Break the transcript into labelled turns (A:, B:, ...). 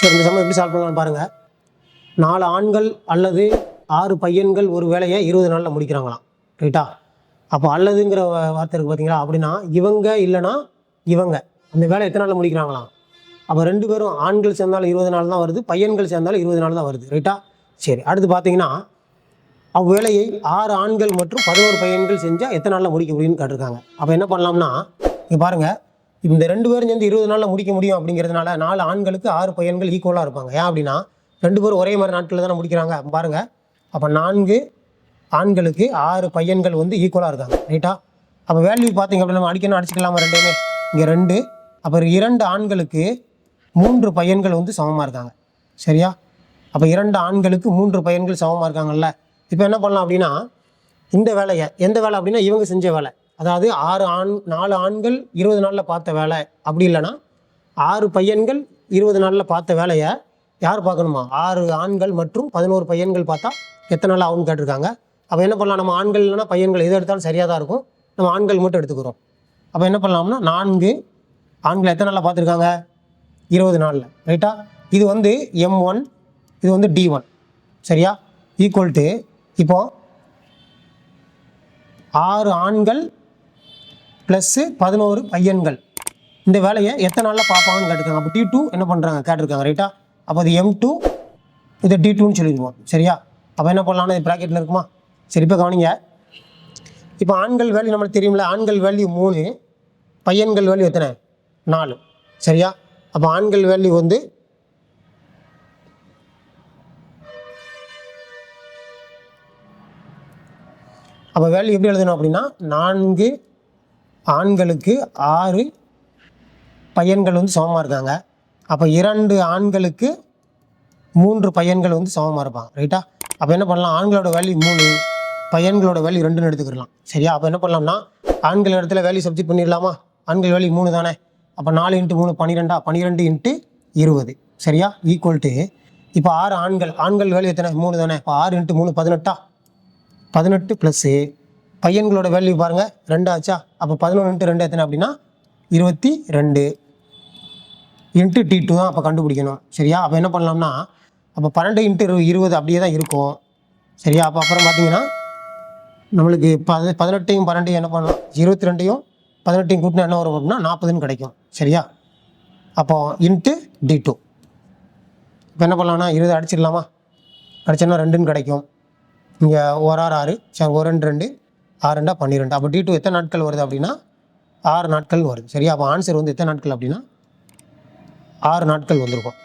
A: சரி இந்த சமயம் எப்படி சால்வ் பண்ணலாம்னு பாருங்கள் நாலு ஆண்கள் அல்லது ஆறு பையன்கள் ஒரு வேலையை இருபது நாளில் முடிக்கிறாங்களாம். ரைட்டா அப்போ அல்லதுங்கிற வார்த்தை இருக்குது பார்த்தீங்களா அப்படின்னா இவங்க இல்லைன்னா இவங்க. அந்த வேலை எத்தனை நாளில் முடிக்கிறாங்களாம்? அப்போ ரெண்டு பேரும் ஆண்கள் சேர்ந்தாலும் இருபது நாள் தான் வருது பையன்கள் சேர்ந்தாலும் இருபது நாள் தான் வருது. ரைட்டா சரி அடுத்து பார்த்தீங்கன்னா அவ்வேலையை ஆறு ஆண்கள் மற்றும் பதினோரு பையன்கள் செஞ்சால் எத்தனை நாளில் முடிக்க முடியும்னு கேட்டிருக்காங்க. அப்போ என்ன பண்ணலாம்னா இங்கே பாருங்கள் இந்த ரெண்டு பேரும் சேர்ந்து இருபது நாளில் முடிக்க முடியும் அப்படிங்கிறதுனால நாலு ஆண்களுக்கு ஆறு பையன்கள் ஈக்குவலாக இருப்பாங்க. ஏன் அப்படின்னா ரெண்டு பேரும் ஒரே மாதிரி நாட்களில் தானே முடிக்கிறாங்க. பாருங்கள் பாருங்க. அப்போ நான்கு ஆண்களுக்கு ஆறு பையன்கள் வந்து ஈக்குவலாக இருக்காங்க. ரைட்டா அப்போ வேல்யூ பார்த்தீங்க அப்படின்னா நம்ம அடிக்கணும் அடிச்சுக்கலாமா ரெண்டுமே இங்கே ரெண்டு. அப்புறம் இரண்டு ஆண்களுக்கு மூன்று பையன்கள் வந்து சமமாக இருக்காங்க. சரியா? அப்போ இரண்டு ஆண்களுக்கு மூன்று பையன்கள் சமமாக இருக்காங்கல்ல. இப்போ என்ன பண்ணலாம் அப்படின்னா இந்த வேலையை எந்த வேலை அப்படின்னா இவங்க செஞ்ச வேலை. அதாவது ஆறு ஆண் நாலு ஆண்கள் இருபது நாளில் பார்த்த வேலை. அப்படி இல்லைன்னா ஆறு பையன்கள் இருபது நாளில் பார்த்த வேலையை யார் பார்க்கணுமா? ஆறு ஆண்கள் மற்றும் பதினோரு பையன்கள் பார்த்தா எத்தனை நாள் ஆகும்னு கேட்டிருக்காங்க. அப்போ என்ன பண்ணலாம்? நம்ம ஆண்கள் இல்லைனா பையன்கள் எது எடுத்தாலும் சரியாக தான் இருக்கும். நம்ம ஆண்கள் மட்டும் எடுத்துக்கிறோம். அப்போ என்ன பண்ணலாம்னா நான்கு ஆண்கள் எத்தனை நாளில் பார்த்துருக்காங்க? இருபது நாளில். ரைட்டா இது வந்து எம் ஒன் இது வந்து டி ஒன் சரியா? ஈக்குவல் டு இப்போது ஆறு ஆண்கள் ப்ளஸ்ஸு பதினோரு பையன்கள். இந்த வேலையை எத்தனை நாளில் பார்ப்பாங்கன்னு கேட்டிருக்காங்க. அப்போ டி டூ என்ன பண்ணுறாங்க கேட்டிருக்காங்க ரைட்டா அப்போ அது எம் டூ இது டி டூன்னு சொல்லிடுவோம் சரியா? அப்போ என்ன பண்ணலாம்னா இது ப்ராக்கெட்டில் இருக்குமா? சரி இப்போ கவனிங்க. இப்போ ஆண்கள் வேல்யூ நம்மளுக்கு தெரியும்ல ஆண்கள் வேல்யூ மூணு பையன்கள் வேல்யூ எத்தனை? நாலு சரியா? அப்போ ஆண்கள் வேல்யூ வந்து அப்போ வேல்யூ எப்படி எழுதணும் அப்படின்னா நான்கு ஆண்களுக்கு ஆறு பையன்கள் வந்து சமமாக இருக்காங்க. அப்போ இரண்டு ஆண்களுக்கு மூன்று பையன்கள் வந்து சமமாக இருப்பாங்க. ரைட்டா அப்போ என்ன பண்ணலாம்? ஆண்களோட வேல்யூ மூணு பையன்களோட வேல்யூ ரெண்டுன்னு எடுத்துக்கிடலாம். சரியா? அப்போ என்ன பண்ணலாம்னா ஆண்கள் இடத்துல வேல்யூ சப்ஜெக்ட் பண்ணிடலாமா? ஆண்கள் வேல்யூ மூணு தானே? அப்போ நாலு இன்ட்டு மூணு பன்னிரெண்டா பன்னிரெண்டு இன்ட்டு இருபது. சரியா? ஈக்குவல் டு இப்போ ஆறு ஆண்கள் ஆண்கள் வேல்யூ எத்தனை? மூணு தானே? இப்போ ஆறு இன்ட்டு மூணு பதினெட்டா? பதினெட்டு ப்ளஸ்ஸு பையன்களோட வேல்யூ பாருங்கள் ரெண்டு ஆச்சா அப்போ பதினொன்று இன்ட்டு ரெண்டு எத்தனை அப்படின்னா? இருபத்தி ரெண்டு. இன்ட்டு டி டூ தான் அப்போ கண்டுபிடிக்கணும். சரியா? அப்போ என்ன பண்ணலாம்னா அப்போ பன்னெண்டு இன்ட்டு இரு இருபது அப்படியே தான் இருக்கும். சரியா? அப்போ அப்புறம் பார்த்தீங்கன்னா நம்மளுக்கு பத பதினெட்டையும் பன்னெண்டையும் என்ன பண்ணலாம் இருபத்தி ரெண்டையும் பதினெட்டையும் கூட்டினா என்ன வரும் அப்படின்னா நாற்பதுன்னு கிடைக்கும். சரியா? அப்போ இன்ட்டு டி டூ இப்போ என்ன பண்ணலாம்னா இருபது அடிச்சிடலாமா? அடிச்சோன்னா ரெண்டுன்னு கிடைக்கும். இங்கே ஒரு ஆறு ஆறு. சரி ஒரு ரெண்டு ரெண்டு. ஆறு ரெண்டா பன்னிரெண்டு? அப்போ டி டூ எத்தனை நாட்கள் வருது அப்படின்னா? ஆறு நாட்கள் வருது. சரியா? அப்போ ஆன்சர் வந்து எத்தனை நாட்கள் அப்படின்னா? ஆறு நாட்கள் வந்திருக்கும்.